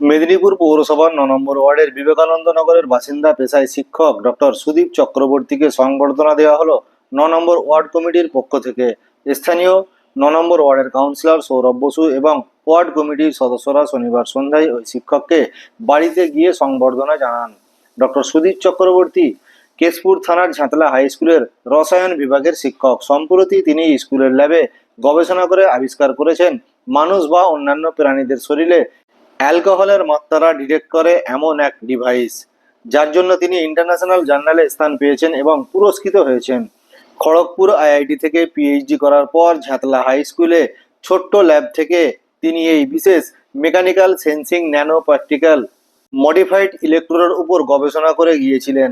মেদিনীপুর পৌরসভার ন নম্বর ওয়ার্ডের বিবেকানন্দ নগরের বাসিন্দা, পেশায় শিক্ষক ডক্টর সুদীপ চক্রবর্তীকে সংবর্ধনা দেওয়া হলো ন নম্বর ওয়ার্ড কমিটির পক্ষ থেকে। স্থানীয় ন নম্বর ওয়ার্ডের কাউন্সিলর সৌরভ বসু এবং ওয়ার্ড কমিটির সদস্যরা শনিবার সন্ধ্যায় ওই শিক্ষককে বাড়িতে গিয়ে সংবর্ধনা জানান। ডক্টর সুদীপ চক্রবর্তী কেশপুর থানার ঝাঁতলা হাই স্কুলের রসায়ন বিভাগের শিক্ষক। সম্প্রতি তিনি স্কুলের ল্যাবে গবেষণা করে আবিষ্কার করেছেন, মানুষ বা অন্যান্য প্রাণীদের শরীরে অ্যালকোহলের মাত্রা ডিটেক্ট করে এমন এক ডিভাইস যার জন্য তিনি ইন্টারন্যাশনাল জার্নালে স্থান পেয়েছেন এবং পুরস্কৃত হয়েছেন। খড়গপুর আইআইটি থেকে পিএইচডি করার পর ঝাতলা হাই স্কুলে ছোট্ট ল্যাব থেকে তিনি এই বিশেষ mechanical sensing nano practical modified ইলেকট্রোডের উপর গবেষণা করে গিয়েছিলেন।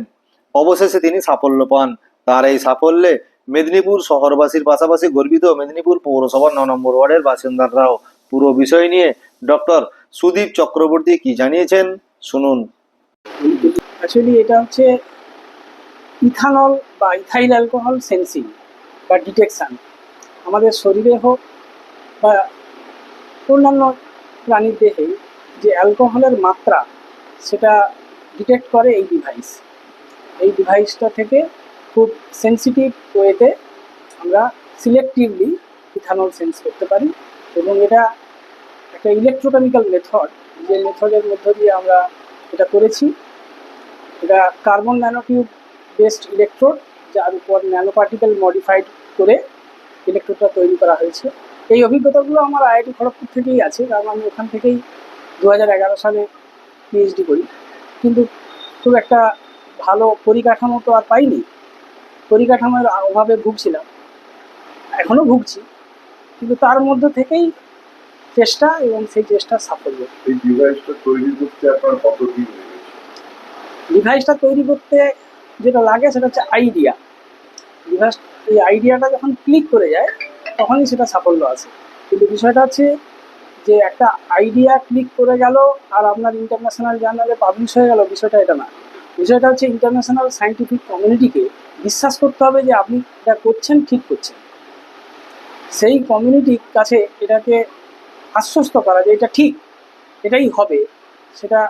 অবশেষে তিনি সাফল্য পান। তার এই সাফল্যে মেদিনীপুর শহরবাসীর পাশাপাশি গর্বিত মেদিনীপুর পৌরসভার ন নম্বর ওয়ার্ডের বাসিন্দারাও। পুরো বিষয় নিয়ে ডক্টর সুদীপ চক্রবর্তী কি জানিয়েছেন? শুনুন। অ্যাকচুয়ালি এটা হচ্ছে ইথানল বা ইথাইল অ্যালকোহল সেন্সিং বা ডিটেকশান। আমাদের শরীরে হোক বা অন্যান্য প্রাণীর দেহে যে অ্যালকোহলের মাত্রা, সেটা ডিটেক্ট করে এই ডিভাইস এই ডিভাইসটা থেকে খুব সেন্সিটিভ ওয়েতে আমরা সিলেক্টিভলি ইথানল সেন্স করতে পারি এবং এটা একটা ইলেকট্রোকেমিক্যাল মেথড যে মেথডের মধ্য দিয়ে আমরা এটা করেছি। এটা কার্বন ন্যানোটিউব বেসড ইলেকট্রোড যার উপর ন্যানো পার্টিকেল মডিফাইড করে ইলেকট্রোডটা তৈরি করা হয়েছে। এই অভিজ্ঞতাগুলো আমার আইআইটি খড়গপুর থেকেই আছে, কারণ আমি ওখান থেকেই দু হাজার এগারো সালে পিএইচডি করি। কিন্তু খুব একটা ভালো পরিকাঠামো তো আর পাইনি। পরিকাঠামোর অভাবে ভুগছিলাম। এখনও ভুগছি। কিন্তু তার মধ্য থেকেই চেষ্টা এবং সেই চেষ্টার সাফল্য। এই ডিভাইসটা তৈরি করতে আপনার কতদিন ডিভাইসটা তৈরি করতে যেটা লাগে সেটা হচ্ছে আইডিয়া ডিভাইস এই আইডিয়াটা যখন ক্লিক করে যায় তখনই সেটা সাফল্য আছে কিন্তু বিষয়টা হচ্ছে যে একটা আইডিয়া ক্লিক করে গেল আর আপনার ইন্টারন্যাশনাল জার্নালে পাবলিশ হয়ে গেল বিষয়টা এটা না। বিষয়টা হচ্ছে ইন্টারন্যাশনাল সায়েন্টিফিক কমিউনিটিকে বিশ্বাস করতে হবে যে আপনি এটা করছেন ঠিক করছেন। সেই কমিউনিটির কাছে এটাকে আশ্বস্ত করা যে এটা ঠিক, এটাই হবে। সেটা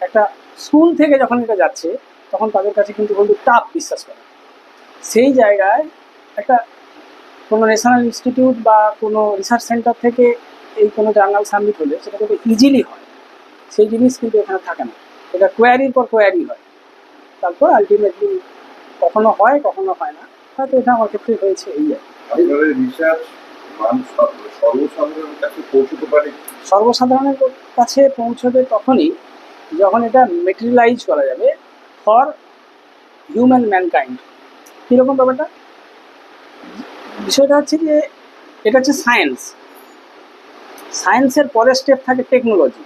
একটা স্কুল থেকে যখন এটা যাচ্ছে, তখন তাদের কাছে কিন্তু বলতে টাফ বিশ্বাস করে। সেই জায়গায় একটা কোনো ন্যাশনাল ইনস্টিটিউট বা কোনো রিসার্চ সেন্টার থেকে এই কোনো জার্নাল সাবমিট হলে সেটা কিন্তু ইজিলি হয়, সেই জিনিস কিন্তু এখানে থাকে না। এটা কোয়ারির পর কোয়ারি হয়। তারপর আলটিমেটলি কখনো হয় কখনো হয় না। হয়তো এটা আমার ক্ষেত্রে হয়েছে এই আর সর্বসাধারণের কাছে পৌঁছবে তখনই যখন এটা মেটেরিয়ালাইজ করা যাবে ফর হিউম্যান ম্যানকাইন্ড কীরকম ব্যাপারটা? বিষয়টা হচ্ছে যে এটা হচ্ছে সায়েন্স সায়েন্সের পরের স্টেপ থাকে টেকনোলজি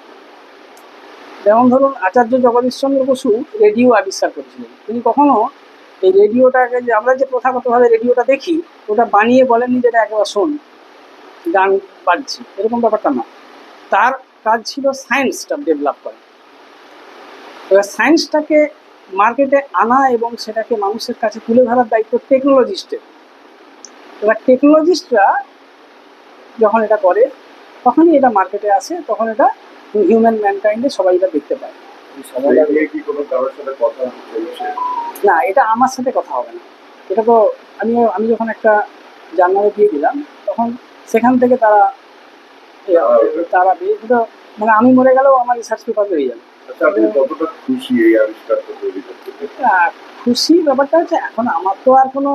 যেমন ধরুন আচার্য জগদীশচন্দ্র বসু রেডিও আবিষ্কার করেছিলেন। তিনি কখনো এই রেডিওটাকে যে আমরা যে প্রথাগতভাবে রেডিওটা দেখি, ওটা বানিয়ে বলেননি যেটা একবার শোন। গান বাজছি এরকম ব্যাপারটা না তার কাজ ছিল সায়েন্সটা ডেভেলপ করা। এবার সায়েন্সটাকে মার্কেটে আনা এবং সেটাকে মানুষের কাছে তুলে ধরার দায়িত্ব টেকনোলজিস্টের এবার টেকনোলজিস্টরা যখন এটা করে তখনই এটা মার্কেটে আসে তখন এটা হিউম্যান ম্যানকাইন্ডে সবাই এটা দেখতে পায়। না এটা আমার সাথে কথা হবে না। এটা তো আমি আমি যখন একটা জার্নালে দিয়ে দিলাম তখন সেখান থেকে তারা তারা দিয়ে মানে আমি মরে গেলেও আমার রিসার্চ পেপার বেরিয়ে যাবে আচ্ছা খুশি ব্যাপারটা হচ্ছে এখন আমার তো আর কোনো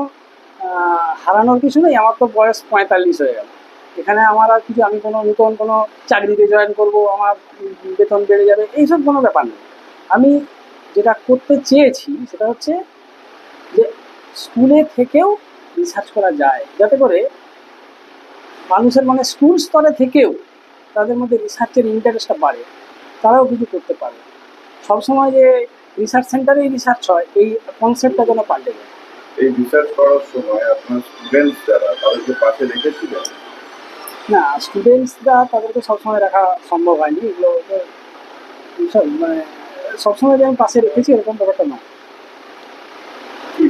হারানোর কিছু নেই। আমার তো বয়স পঁয়তাল্লিশ হয়ে গেল। এখানে আমার আর কিছু আমি কোনো নতুন কোনো চাকরিতে জয়েন করব আমার বেতন বেড়ে যাবে এইসব কোনো ব্যাপার নেই। আমি যেটা করতে চেয়েছি সেটা হচ্ছে যে স্কুলে থেকেও রিসার্চ করা যায় যাতে করে মানুষের মানে স্কুল স্তরে থেকেও তাদের মধ্যে রিসার্চের ইন্টারেস্টটা বাড়ে। তারাও কিছু করতে পারে। সবসময় যে রিসার্চ সেন্টারেই রিসার্চ হয় এই কনসেপ্টটা যেন পাল্টে যায়। এই রিসার্চ করার সময় আপনার স্টুডেন্টস যারা তাদেরকে পাশে রেখেছিলেন? না স্টুডেন্টসরা তাদেরকে সবসময় রাখা সম্ভব হয়নি। এগুলো মানে সবসময় যে আমি পাশে রেখেছি এরকম ব্যাপারটা না কি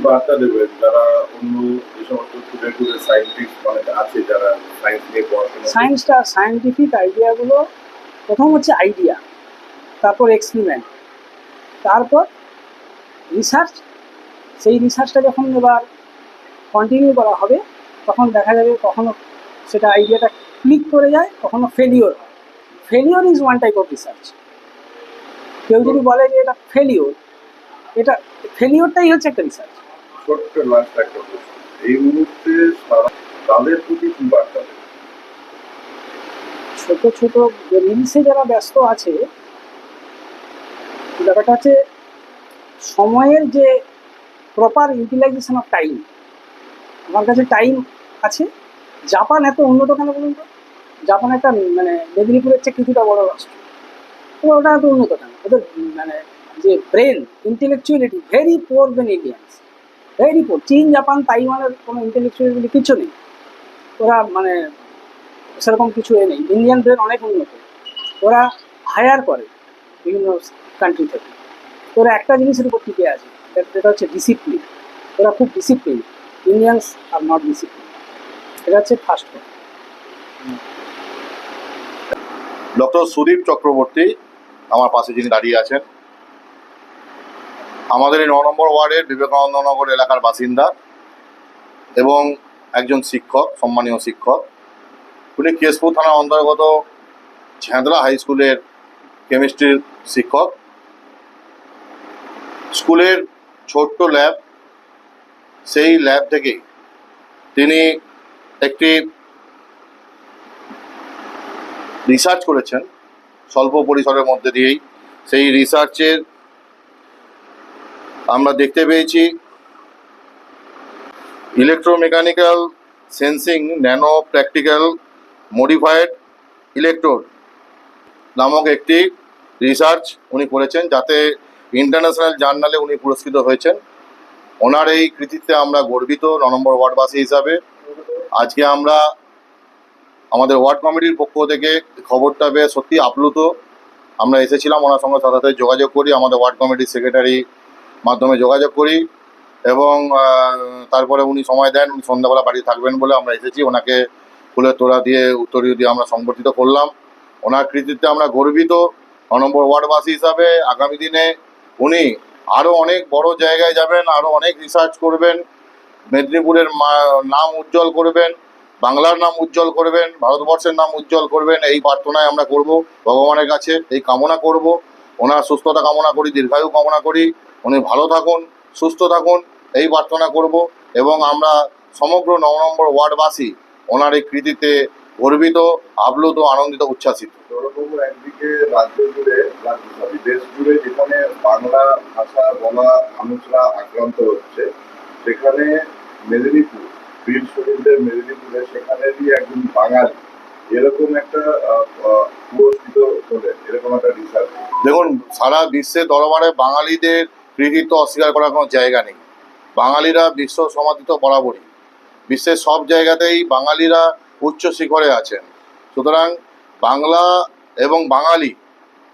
বার্তা দেবেন, যারা অন্য যে সমস্ত স্টুডেন্টগুলো সায়েন্টিস্ট মানে আছে যারা সায়েন্স নিয়ে পড়াশোনা সায়েন্সটা সায়েন্টিফিক আইডিয়াগুলো প্রথম হচ্ছে আইডিয়া তারপর এক্সপেরিমেন্ট তারপর রিসার্চ সেই রিসার্চটা যখন এবার কন্টিনিউ করা হবে, তখন দেখা যাবে কখনো সেটা আইডিয়াটা ক্লিক করে যায়, কখনো ফেলিওর হয়। Failure is one type of research কেউ যদি বলে যে এটা ফেলিওর এটা ফেলিওরটাই হচ্ছে একটা রিসার্চ ছোট্ট একটা প্রশ্ন এই মুহূর্তে তাদের প্রতি কি বার্তা? ছোট ছোট রিলসে যারা ব্যস্ত আছে, ব্যাপারটা হচ্ছে সময়ের যে প্রপার ইউটিলাইজেশন অফ টাইম আমার কাছে টাইম আছে। জাপান এত উন্নত কেন বলুন তো? জাপান একটা মানে মেদিনীপুরের চেয়ে কিছুটা বড় রাষ্ট্র। ওটা এত উন্নত কেন? ওদের মানে যে brain intellectuality very poor then Indians very চীন, জাপান, তাইওয়ানের কোনো ইন্টেলেকচুয়ালিটি কিছু নেই। ওরা মানে সেরকম কিছু এ নেই। ইন্ডিয়ান ব্রেন অনেক উন্নত। ওরা হায়ার করে বিভিন্ন কান্ট্রি থেকে। ওরা একটা জিনিসের উপর টিকে আছে যেটা হচ্ছে ডিসিপ্লিন ওরা খুব discipline Indians are not discipline এটা হচ্ছে ফার্স্ট কথা ডক্টর সুদীপ চক্রবর্তী আমার পাশে যিনি দাঁড়িয়ে আছেন। আমাদের এই ন নম্বর ওয়ার্ডের বিবেকানন্দ নগর এলাকার বাসিন্দা এবং একজন শিক্ষক, সম্মানীয় শিক্ষক। উনি কেশপুর থানার অন্তর্গত ঝ্যাঁদরা হাই স্কুলের কেমিস্ট্রির শিক্ষক। স্কুলের ছোট্ট ল্যাব, সেই ল্যাব থেকেই তিনি একটি রিসার্চ করেছেন, স্বল্প পরিসরের মধ্যে দিয়েই। সেই রিসার্চের আমরা দেখতে পেয়েছি electromechanical sensing nano practical modified electrode নামক একটি রিসার্চ উনি করেছেন, যাতে ইন্টারন্যাশনাল জার্নালে উনি পুরস্কৃত হয়েছেন। ওনার এই কৃতিত্বে আমরা গর্বিত ন নম্বর ওয়ার্ডবাসী হিসাবে। আজকে আমরা আমাদের ওয়ার্ড কমিটির পক্ষ থেকে খবরটা পেয়ে সত্যি আপ্লুত। আমরা এসেছিলাম, ওনার সঙ্গে সাথে যোগাযোগ করি। আমাদের ওয়ার্ড কমিটির সেক্রেটারি মাধ্যমে যোগাযোগ করি এবং তারপরে উনি সময় দেন, উনি সন্ধ্যাবেলা বাড়ি থাকবেন বলে আমরা এসেছি। ওনাকে ফুলের তোড়া দিয়ে, উত্তরীয় দিয়ে আমরা সংগঠিত করলাম। ওনার কৃতিত্বে আমরা গর্বিত। নম্বর ওয়ার্ডবাসী হিসাবে আগামী দিনে উনি আরও অনেক বড় জায়গায় যাবেন আরও অনেক রিসার্চ করবেন, মেদিনীপুরের নাম উজ্জ্বল করবেন, বাংলার নাম উজ্জ্বল করবেন, ভারতবর্ষের নাম উজ্জ্বল করবেন। এই প্রার্থনায় আমরা করব, ভগবানের কাছে এই কামনা করব। ওনার সুস্থতা কামনা করি, দীর্ঘায়ু কামনা করি। উনি ভালো থাকুন, সুস্থ থাকুন, এই প্রার্থনা করব এবং আমরা সমগ্র ন নম্বর ওয়ার্ডবাসী ওনার এই কৃতিতে গর্বিত, আপ্লুত, আনন্দিত, উচ্ছ্বাসিত। একদিকে রাজ্য জুড়ে দেশ জুড়ে যেখানে বাংলা ভাষা, বলা মানুষরা আক্রান্ত হচ্ছে, সেখানে মেদিনীপুর মেদিনীপুরে সেখানেরই একজন বাঙালি, এরকম একটা পুরস্কৃত হলে এরকম একটা রিসার্চ দেখুন, সারা বিশ্বের দরবারে বাঙালিদের কৃতিত্ব অস্বীকার করার কোনো জায়গা নেই। বাঙালিরা বিশ্ব সমাধিত বরাবরই। বিশ্বের সব জায়গাতেই বাঙালিরা উচ্চ শিখরে আছেন। সুতরাং বাংলা এবং বাঙালি,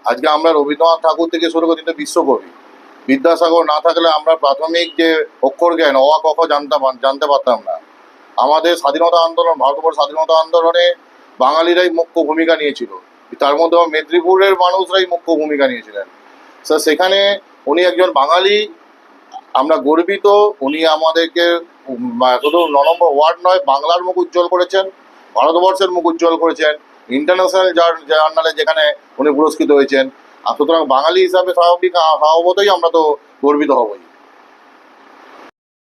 আজকে আমরা রবীন্দ্রনাথ ঠাকুর থেকে শুরু করে কিন্তু বিশ্বকবি, বিদ্যাসাগর না থাকলে আমরা প্রাথমিক যে অক্ষর জ্ঞান, অ আ ক, খ জানতে জানতে পারতাম না। আমাদের স্বাধীনতা আন্দোলন, ভারতবর্ষ স্বাধীনতা আন্দোলনে বাঙালিরাই মুখ্য ভূমিকা নিয়েছিল। তার মধ্যে মেদিনীপুরের মানুষরাই মুখ্য ভূমিকা নিয়েছিলেন। স্যার সেখানে উনি একজন বাঙালি, আমরা গর্বিত, উনি আমাদেরকে শুধু ন নম্বর ওয়ার্ড নয়, বাংলার মুখ উজ্জ্বল করেছেন, ভারতবর্ষের মুখ উজ্জ্বল করেছেন ইন্টারন্যাশনাল জার্নালে যেখানে উনি পুরস্কৃত হয়েছেন। সুতরাং বাঙালি হিসাবে স্বাভাবিক স্বভাবতই আমরা তো গর্বিত হবই।